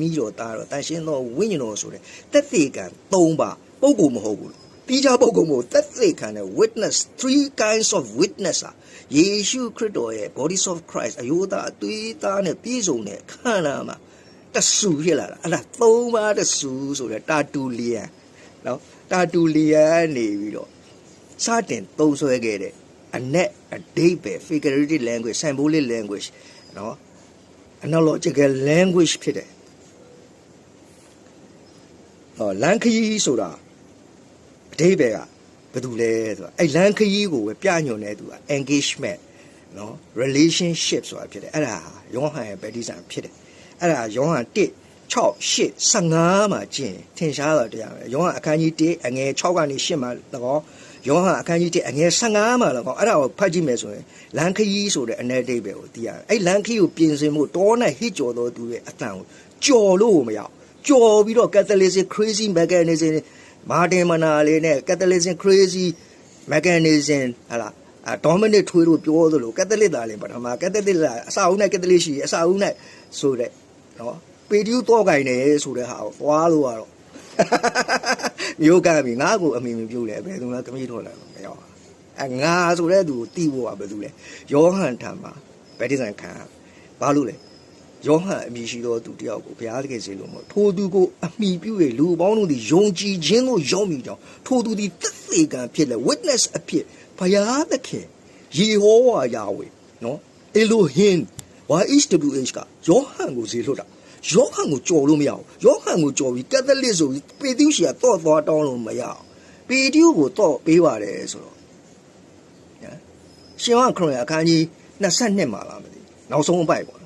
မိတော်သားတော်တန်ရှင်းသောဝိညာဉ်တော်ဆိုတဲ့တက်သေးကံ၃ပါးပုဂ္ဂိုလ်မဟုတ်ဘူးလို့တိကျပုဂ္ဂိုလ်မဟုတ်တက်သေးခံတဲ့ witness three kinds of witness ဟာယေရှုခရစ်တော်ရဲ့ body of Christ အယောသားအသွေးသားနဲ့ပြည့်စုံတဲ့ခန္ဓာမှာတဆူဖြစ်လာတာအဲ့ဒါ၃ပါးတဆူဆိုတဲ့တာတူလီယန်နော်တာတူလီယန်နေပြီးတော့စတင်သုံးဆွဲခဲ့တဲ့အနက်အဓိပ္ပာယ် figurative language symbolic language နော် analogical language ဖြစ်တယ်ဟော လန်ခရီးဆိုတာအဓိပ္ပာယ်ကဘယ်သူလဲဆိုတာအဲ့လန်ခရီးကိုပဲပြညွန်တဲ့သူက engagement နော် relationship ဆိုတာဖြစ်တယ်အဲ့ဒါယောဟန်ရဲ့ဗက်တိဆန်ဖြစ်တယ်အဲ့ဒါယောဟန်1 6 8 15မှာကျင့်ထင်ရှားတာတရားပဲယောဟန်အခန်းကြီး1အငယ်6ကနေ8မှာ၎င်းယောဟန်အခန်းကြီး1အငယ်15မှာ၎င်းအဲ့ဒါကိုဖတ်ကြည့်မယ်ဆိုရင်လန်ခရီးဆိုတဲ့အ내အဓိပ္ပာယ်ကိုသိရတယ်အဲ့လန်ခရီးကိုပြင်ဆင်ဖို့တောနဲ့ဟစ်ကြော်တော်သူရဲ့အတန်ကိုကြော်လို့မရအောင် ကြော်ပြီးတော့ Catholic crazy mechanism မာတင်မနာလေးနဲ့ Catholic crazy mechanism ဟလာအဒေါမနစ်ထွေးလို့ပြောသလိုကက်သလစ်သားလေးပထမကက်သလစ်သားအစာအုပ်နဲ့ကက်သလစ်ရှိအစာအုပ်နဲ့ဆိုတဲ့နော်ပေတူးတော့ကင်နေဆိုတဲ့ဟာကိုသွားလို့ကတော့မျိုးကပြီငါ့ကိုအမိမပြုတ်လဲဘယ်သူလဲကမိတော့လဲမရောအငါဆိုတဲ့သူကိုတီးဖို့ကဘယ်သူလဲယောဟန်ထံမှာဗက်တိဆန်ခံဘာလို့လဲ ယောဟန်အမည်ရှိသောသူတယောက်ကိုဘုရားသခင်စေလို့မဟုတ်ထိုသူကိုအမိပြု၍လူပေါင်းတို့သည်ယုံကြည်ခြင်းသို့ရောက်မိကြောင်းထိုသူသည်သက်သေခံဖြစ်လဲ witness အဖြစ်ဘုရားသခင်ယေဟောဝါယာဝေနော်အလိုဟင် YHWH ကယောဟန်ကိုဇေလွတ်တာယောဟန်ကိုကြော်လို့မရဘူးယောဟန်ကိုကြော်ပြီးကက်သလစ်ဆိုပြီးပေတူးရှီကတော့သွားတောင်းလို့မရအောင်ပေတူးကိုတော့ပေးပါတယ်ဆိုတော့နော်ရှင်ဝခရစ်အခန်းကြီး22မှာလားမသိဘူးနောက်ဆုံးအပိုက်ပေါ့နော်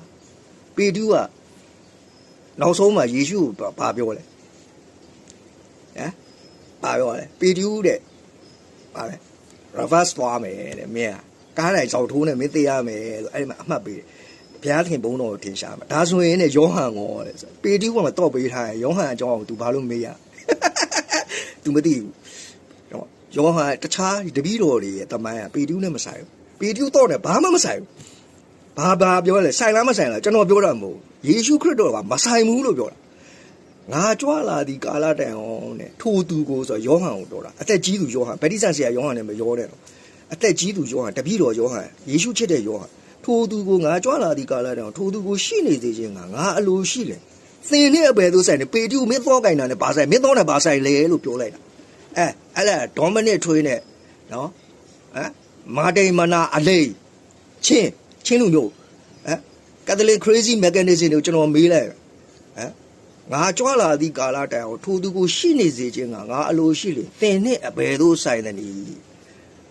ပေတူးကနောက်ဆုံးမှာယေရှုကိုဘာပြောလဲဟမ်ဘာပြောလဲပေတူးတဲ့ဘာလဲ reverse သွားမယ်တဲ့မင်းကကားတိုင်းကြောက်ထိုးနဲ့မင်းသိရမယ်ဆိုအဲ့ဒီမှာအမှတ်ပေးတယ်ဘုရားသခင်ဘုန်းတော်ကိုထင်ရှားမှာဒါဆိုရင်တဲ့ယောဟန်ကောတဲ့ဆိုပေတူးကတော့တော့ပေးထားတယ်ယောဟန်အကြောင်းကို तू ဘာလို့မေးရ तू မသိဘူးတော့ယောဟန်တခြားတပည့်တော်တွေရဲ့တမန်ကပေတူးနဲ့မဆိုင်ဘူးပေတူးတော့တယ်ဘာမှမဆိုင်ဘူး ဘာဘာပြောလဲဆိုင်လားမဆိုင်လားကျွန်တော်ပြောတာမဟုတ်ယေရှုခရစ်တော်ကမဆိုင်ဘူးလို့ပြောတာငါကြွလာသည်ကာလတန်အောင်တဲ့ထိုသူကိုဆိုယောဟန်ကိုပြောတာအသက်ကြီးသူယောဟန်ဗတ္တိဆန်ဆရာယောဟန်နဲ့မပြောတဲ့တော့အသက်ကြီးသူယောဟန်တပည့်တော်ယောဟန်ယေရှုချစ်တဲ့ယောဟန်ထိုသူကိုငါကြွလာသည်ကာလတန်အောင်ထိုသူကိုရှိနေစေခြင်းကငါအလိုရှိတယ်သင်နဲ့အဘယ်သို့ဆိုင်နေပေတူမင်းသောကင်တာနဲ့ဘာဆိုင်မင်းသောနဲ့ဘာဆိုင်လဲလို့ပြောလိုက်တာအဲအဲ့ဒါဒေါမနစ်ထွေးနဲ့နော်ဟမ်မာတိန်မနာအလေးချင်း ချင်းလူမျိုးဟမ်ကက်သလစ် crazy mechanism ကိုကျွန်တော်မေးလိုက်ဟမ်ငါကြွလာသည့်ကာလတိုင်အောင်ထိုသူကိုရှိနေစေခြင်းကငါအလိုရှိလေသင်နဲ့အဘယ်သို့ဆိုင်သနည်း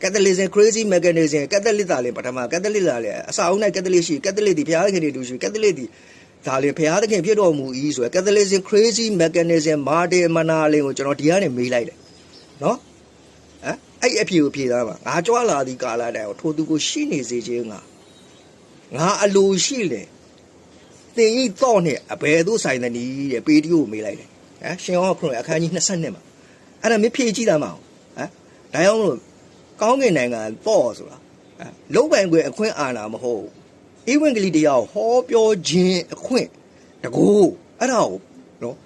ကက်သလစ် crazy mechanism ကက်သလစ်သားလေပထမကက်သလစ်သားလေအစာအုပ်နဲ့ကက်သလစ်ရှိကက်သလစ်ဒီဘုရားသခင်တွေတူရှိကက်သလစ်ဒီဒါလေဘုရားသခင်ဖြစ်တော်မူ၏ဆိုရယ်ကက်သလစ် crazy mechanism မာတေမနာလင်ကိုကျွန်တော်ဒီကနေမေးလိုက်တယ်နော်ဟမ်အဲ့အဖြေကိုဖြေသားပါငါကြွလာသည့်ကာလတိုင်အောင်ထိုသူကိုရှိနေစေခြင်းက ငါအလိုရှိလေသင်ဤတော့နဲ့အဘယ်သို့ဆိုင်သနည်းတဲ့ပေတရုကိုမေးလိုက်တယ်ဟမ်ရှင်ဟောခရစ်အခန်းကြီး22မှာအဲ့ဒါမဖြေကြည့်တာမအောင်ဟမ်ဒါကြောင့်မလို့ကောင်းကင်နိုင်ငံတော့ဆိုတာဟမ်လုံးပိုင်ခွင့်အခွင့်အာဏာမဟုတ်ဧဝံဂေလိတရားကိုဟောပြောခြင်းအခွင့်တကူအဲ့ဒါကိုနော်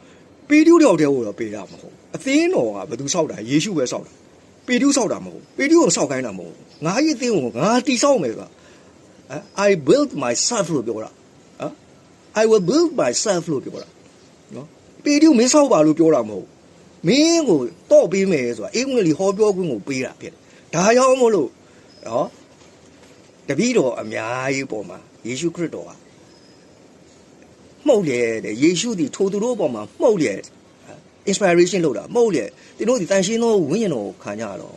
ပေတရုတယောက်တည်းကိုတော့ပေးတာမဟုတ်အသင်းတော်ကဘယ်သူဆောက်တာယေရှုပဲဆောက်တာပေတရုဆောက်တာမဟုတ်ပေတရုကိုဆောက်ခိုင်းတာမဟုတ်ငါရဲ့အသင်းကိုငါတိဆောက်မယ်ဆိုတာ I built myself လို့ပြောတာဟမ် I will build myself လို့ပြောတာနော်ပေတူမင်းဆောက်ပါလို့ပြောတာမဟုတ်မင်းကိုတော့ပေးမယ်ဆိုတာအင်္ဂလိပ်ဟောပြောခွင့်ကိုပေးတာဖြစ်တယ်ဒါကြောင့်မို့လို့နော်တပည့်တော်အများကြီးပေါ်မှာယေရှုခရစ်တော်ကမှုတ်လေတဲ့ယေရှုဒီထိုသူတို့ပေါ်မှာမှုတ်လေ inspiration လုပ်တာမှုတ်လေတင်းတို့ဒီတန်ရှင်းသောဝိညာဉ်တော်ကိုခံကြတော့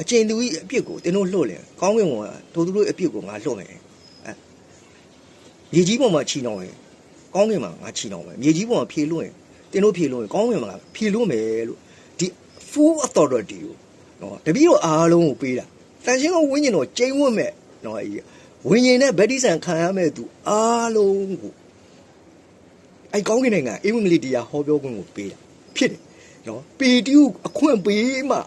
အကျဉ်သူကြီးအပြစ်ကိုတင်းတို့လှုပ်လေကောင်းကင်ကထိုသူတို့အပြစ်ကိုငါလှုပ်မယ်မြေကြီးပေါ်မှာချီနှောင်ရင်ကောင်းကင်မှာငါချီနှောင်မယ်မြေကြီးပေါ်မှာဖြေလို့ရင်တင်းတို့ဖြေလို့ရင်ကောင်းကင်မှာဖြေလို့မယ်လို့ဒီ full authority ကိုနော်တပည့်တော်အားလုံးကိုပေးတာတန်ရှင်းသောဝိညာဉ်တော်ကျိန်းဝတ်မဲ့နော်အဲ့ဝိညာဉ်နဲ့ဗတ္တိဆံခံရမဲ့သူအားလုံးကိုအဲ့ကောင်းကင်နိုင်ငံအင်္ဂလိပ်တရားဟောပြောခွင့်ကိုပေးတာဖြစ်တယ်နော်ပေတူးအခွင့်ပေးမှ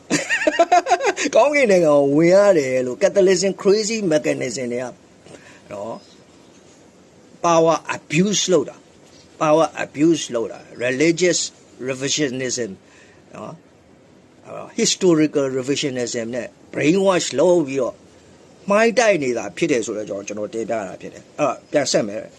ကောင်းကင်နိုင်ငံကိုဝင်ရတယ်လို့ catalysis crazy mechanism တွေကနော် power abuse လုပ်တာ power abuse လုပ်တာ religious revisionism နော်အဲ့တော့ historical revisionism နဲ့ brainwash လုပ်ပြီးတော့မှိုင်းတိုက်နေတာဖြစ်တယ်ဆိုတော့ကျွန်တော်ကျွန်တော်တင်ပြတာဖြစ်တယ်အဲ့တော့ပြန်ဆက်မယ်